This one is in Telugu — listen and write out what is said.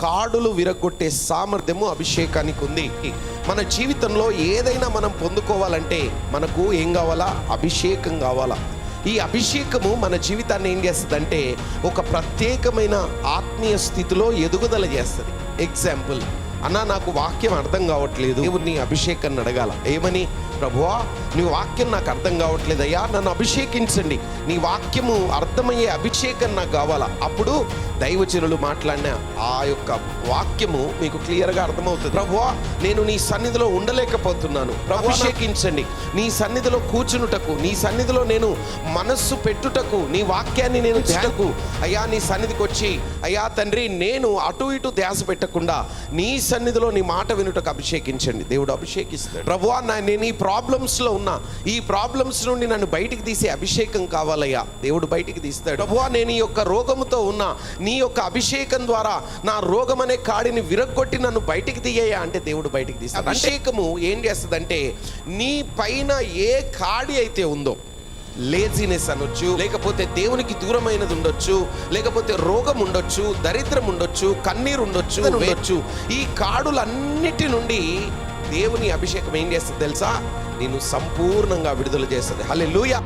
కాడులు విరగొట్టే సామర్థ్యము అభిషేకానికి ఉంది మన జీవితంలో ఏదైనా మనం పొందుకోవాలంటే మనకు ఏం కావాలా? అభిషేకం కావాలా? ఈ అభిషేకము మన జీవితాన్ని ఏం చేస్తుందంటే ఒక ప్రత్యేకమైన ఆత్మీయ స్థితిలో ఎదుగుదల చేస్తుంది. ఎగ్జాంపుల్ అన్న నాకు వాక్యం అర్థం కావట్లేదు. దేవుడిని అభిషేకాన్ని అడగాల. ఏమని? ప్రభువా నీ వాక్యం నాకు అర్థం కావట్లేదు అయ్యా. నన్ను అభిషేకించండి. నీ వాక్యము అర్థమయ్యే అభిషేకం నాకు కావాలా? అప్పుడు దైవచనులు మాట్లాడిన ఆ యొక్క వాక్యము మీకు క్లియర్గా అర్థమవుతుంది. ప్రభువా నేను నీ సన్నిధిలో ఉండలేకపోతున్నాను. ప్రభు అభిషేకించండి. నీ సన్నిధిలో కూర్చునుటకు నీ సన్నిధిలో నేను మనస్సు పెట్టుటకు నీ వాక్యాన్ని నేను ధ్యానకు అయ్యా నీ సన్నిధికి వచ్చి అయ్యా తండ్రి నేను అటు ఇటు ధ్యాస పెట్టకుండా నీ సన్నిధిలో నీ మాట వినుటకు అభిషేకించండి. దేవుడు అభిషేకిస్తాడు. ప్రభువా నా- నేను ఈ ప్రాబ్లమ్స్లో ఉన్నా ఈ ప్రాబ్లమ్స్ నుండి నన్ను బయటికి తీసే అభిషేకం కావాలయ్యా. దేవుడు బయటికి తీస్తాడు. ప్రభువా నేను ఈ యొక్క రోగముతో ఉన్నా నీ యొక్క అభిషేకం ద్వారా నా రోగం అనే కాడిని విరగొట్టి నన్ను బయటికి తీయ్యా అంటే దేవుడు బయటికి తీస్తాడు. అభిషేకము ఏం చేస్తుందంటే నీ పైన ఏ కాడి అయితే ఉందో లేజినెస్ అనొచ్చు లేకపోతే దేవునికి దూరమైనది ఉండొచ్చు లేకపోతే రోగం ఉండొచ్చు దరిద్రం ఉండొచ్చు కన్నీరు ఉండొచ్చు ఉండొచ్చు. ఈ కాడులన్నిటి నుండి దేవుని అభిషేకం ఏం చేస్తుంది తెలుసా? నేను సంపూర్ణంగా విడుదల చేస్తుంది. హల్లెలూయా.